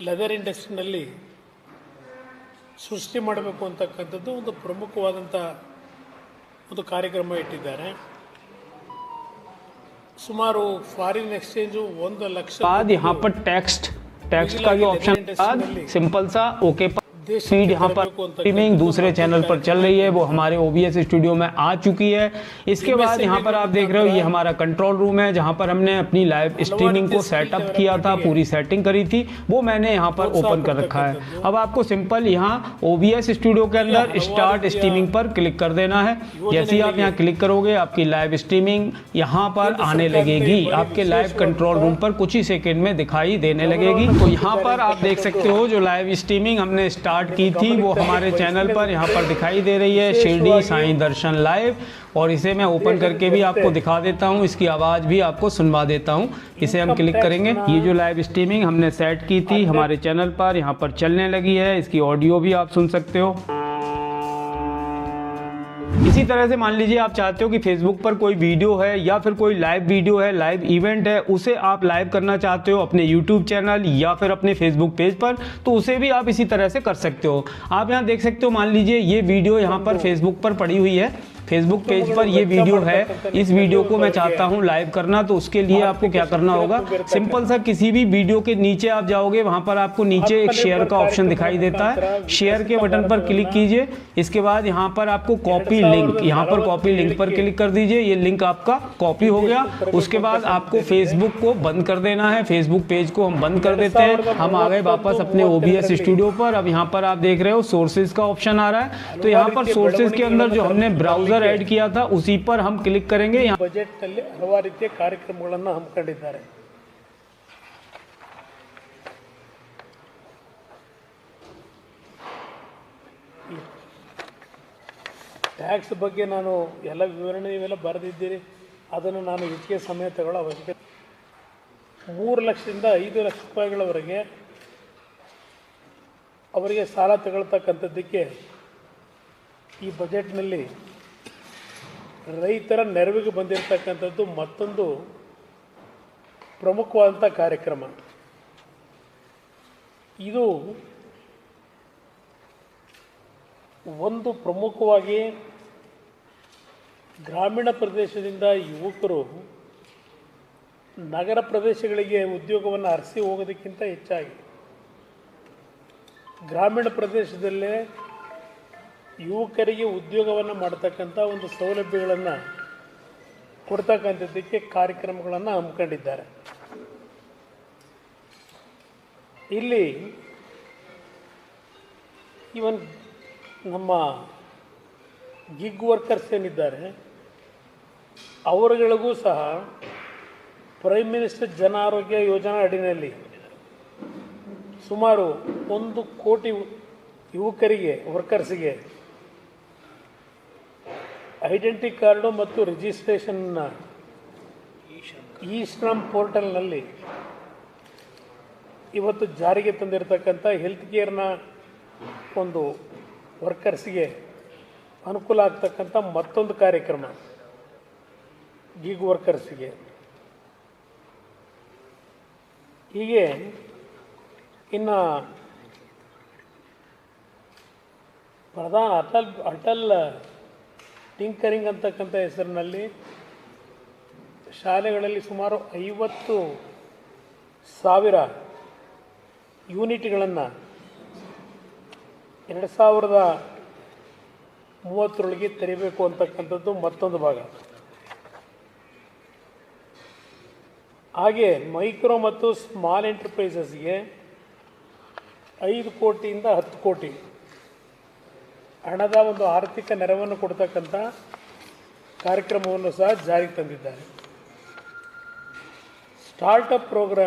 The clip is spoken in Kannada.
ಲೆದರ್ ಇಂಡಸ್ಟ್ರಿನಲ್ಲಿ ಸೃಷ್ಟಿ ಮಾಡಬೇಕು ಅಂತಕ್ಕಂಥದ್ದು ಒಂದು ಪ್ರಮುಖವಾದಂಥ ಒಂದು ಕಾರ್ಯಕ್ರಮ ಇಟ್ಟಿದ್ದಾರೆ ಸುಮಾರು ಫಾರಿನ್ ಎಕ್ಸ್ಚೇಂಜು ಒಂದು ಲಕ್ಷ बाद यहाँ पर टेक्स्ट टेक्स्ट का जो ऑप्शन बाद सिंपल सा ओके पर स्पीड यहाँ पर स्ट्रीमिंग दूसरे चैनल पर चल रही है वो हमारे ओबीएस स्टूडियो में आ चुकी है। इसके बाद यहाँ पर आप देख रहे हो ये हमारा कंट्रोल रूम है जहाँ पर हमने अपनी लाइव स्ट्रीमिंग को सेटअप किया था पूरी सेटिंग करी थी वो मैंने यहाँ पर ओपन कर रखा है। अब आपको सिंपल यहाँ ओबीएस स्टूडियो के अंदर स्टार्ट स्ट्रीमिंग पर क्लिक कर देना है। जैसे ही आप यहाँ क्लिक करोगे आपकी लाइव स्ट्रीमिंग यहाँ पर आने लगेगी। आपके लाइव कंट्रोल रूम पर कुछ ही सेकंड में दिखाई देने लगेगी। तो यहाँ पर आप देख सकते हो जो लाइव स्ट्रीमिंग हमने स्टार्ट की थी वो हमारे चैनल पर यहाँ पर दिखाई दे रही है शिरडी साई दर्शन लाइव और इसे मैं ओपन करके भी आपको दिखा देता हूँ इसकी आवाज़ भी आपको सुनवा देता हूँ। इसे हम क्लिक करेंगे। ये जो लाइव स्ट्रीमिंग हमने सेट की थी हमारे चैनल पर यहाँ पर चलने लगी है इसकी ऑडियो भी आप सुन सकते हो। इसी तरह से मान लीजिए आप चाहते हो कि फेसबुक पर कोई वीडियो है या फिर कोई लाइव वीडियो है लाइव इवेंट है, उसे आप लाइव करना चाहते हो अपने यूट्यूब चैनल या फिर अपने फेसबुक पेज पर तो उसे भी आप इसी तरह से कर सकते हो। आप यहाँ देख सकते हो, मान लीजिए ये वीडियो यहाँ पर फेसबुक पर पड़ी हुई है। फेसबुक पेज पर ये वीडियो है। इस वीडियो को मैं चाहता हूँ लाइव करना तो उसके लिए आपको क्या करना होगा? सिंपल सा किसी भी वीडियो के नीचे आप जाओगे वहाँ पर आपको नीचे एक शेयर का ऑप्शन दिखाई देता है। शेयर के बटन पर क्लिक कीजिए। इसके बाद यहाँ पर आपको कॉपी लिंक यहाँ पर कॉपी लिंक पर क्लिक कर दीजिए। ये लिंक आपका कॉपी हो गया। उसके बाद आपको फेसबुक को बंद कर देना है। फेसबुक पेज को हम बंद कर देते हैं। हम आ गए वापस अपने ओबीएस स्टूडियो पर। अब यहाँ पर आप देख रहे हो सोर्सेज का ऑप्शन आ रहा है। तो यहाँ पर सोर्सेज के अंदर जो हमने ब्राउज़र ऐड किया था उसी पर हम क्लिक करेंगे यहाँ ಬಜೆಟ್ನಲ್ಲಿ ಹಲವಾರು ರೀತಿಯ ಕಾರ್ಯಕ್ರಮಗಳನ್ನು ಹಮ್ಮಿಕೊಂಡಿದ್ದಾರೆ ಟ್ಯಾಕ್ಸ್ ಬಗ್ಗೆ ನಾನು ಎಲ್ಲ ವಿವರಣೆ ನೀವೆಲ್ಲ ಬರೆದಿದ್ದೀರಿ ಅದನ್ನು ನಾನು ಹೆಚ್ಚಿಗೆ ಸಮಯ ತಗೊಳ್ಳೋ ಅವಶ್ಯಕತೆ ಮೂರು ಲಕ್ಷದಿಂದ ಐದು ಲಕ್ಷ ರೂಪಾಯಿಗಳವರೆಗೆ ಅವರಿಗೆ ಸಾಲ ತಗೊಳ್ತಕ್ಕಂಥದ್ದಕ್ಕೆ ಈ ಬಜೆಟ್ನಲ್ಲಿ ರೈತರ ನೆರವಿಗೆ ಬಂದಿರತಕ್ಕಂಥದ್ದು ಮತ್ತೊಂದು ಪ್ರಮುಖವಾದಂಥ ಕಾರ್ಯಕ್ರಮ. ಇದು ಒಂದು ಪ್ರಮುಖವಾಗಿ ಗ್ರಾಮೀಣ ಪ್ರದೇಶದಿಂದ ಯುವಕರು ನಗರ ಪ್ರದೇಶಗಳಿಗೆ ಉದ್ಯೋಗವನ್ನು ಅರಸಿ ಹೋಗೋದಕ್ಕಿಂತ ಹೆಚ್ಚಾಗಿ ಗ್ರಾಮೀಣ ಪ್ರದೇಶದಲ್ಲೇ ಯುವಕರಿಗೆ ಉದ್ಯೋಗವನ್ನು ಮಾಡ್ತಕ್ಕಂಥ ಒಂದು ಸೌಲಭ್ಯಗಳನ್ನು ಕೊಡ್ತಕ್ಕಂಥದ್ದಕ್ಕೆ ಕಾರ್ಯಕ್ರಮಗಳನ್ನು ಹಮ್ಮಿಕೊಂಡಿದ್ದಾರೆ. ಇಲ್ಲಿ ಇವನ್ ನಮ್ಮ ಗಿಗ್ ವರ್ಕರ್ಸ್ ಏನಿದ್ದಾರೆ, ಅವರುಗಳಿಗೂ ಸಹ ಪ್ರೈಮ್ ಮಿನಿಸ್ಟರ್ ಜನ ಆರೋಗ್ಯ ಯೋಜನಾ ಅಡಿನಲ್ಲಿ ಸುಮಾರು ಒಂದು ಕೋಟಿ ಯುವಕರಿಗೆ ವರ್ಕರ್ಸಿಗೆ ಐಡೆಂಟಿ ಕಾರ್ಡು ಮತ್ತು ರಿಜಿಸ್ಟ್ರೇಷನ್ನ ಈ ಶ್ರಮ್ ಪೋರ್ಟಲ್ನಲ್ಲಿ ಇವತ್ತು ಜಾರಿಗೆ ತಂದಿರತಕ್ಕಂಥ ಹೆಲ್ತ್ ಕೇರ್ನ ಒಂದು ವರ್ಕರ್ಸ್ಗೆ ಅನುಕೂಲ ಆಗ್ತಕ್ಕಂಥ ಮತ್ತೊಂದು ಕಾರ್ಯಕ್ರಮ ಗೀಗ್ ವರ್ಕರ್ಸ್ಗೆ ಹೀಗೆ ಇನ್ನು ಪ್ರಧಾನ ಅಟಲ್ ಅಟಲ್ ಟಿಂಕರಿಂಗ್ ಅಂತಕ್ಕಂಥ ಹೆಸರಿನಲ್ಲಿ ಶಾಲೆಗಳಲ್ಲಿ ಸುಮಾರು ಐವತ್ತು ಸಾವಿರ ಯೂನಿಟ್ಗಳನ್ನು ಎರಡು ಸಾವಿರದ ಮೂವತ್ತರೊಳಗೆ ತೆರಿಬೇಕು ಅಂತಕ್ಕಂಥದ್ದು ಮತ್ತೊಂದು ಭಾಗ. ಹಾಗೆ ಮೈಕ್ರೋ ಮತ್ತು ಸ್ಮಾಲ್ ಎಂಟರ್ಪ್ರೈಸಸ್ಗೆ ಐದು ಕೋಟಿಯಿಂದ ಹತ್ತು ಕೋಟಿ ಹಣದ ಒಂದು ಆರ್ಥಿಕ ನೆರವನ್ನು ಕೊಡ್ತಕ್ಕಂಥ ಕಾರ್ಯಕ್ರಮವನ್ನು ಸಹ ಜಾರಿಗೆ ತಂದಿದ್ದಾರೆ. Startup program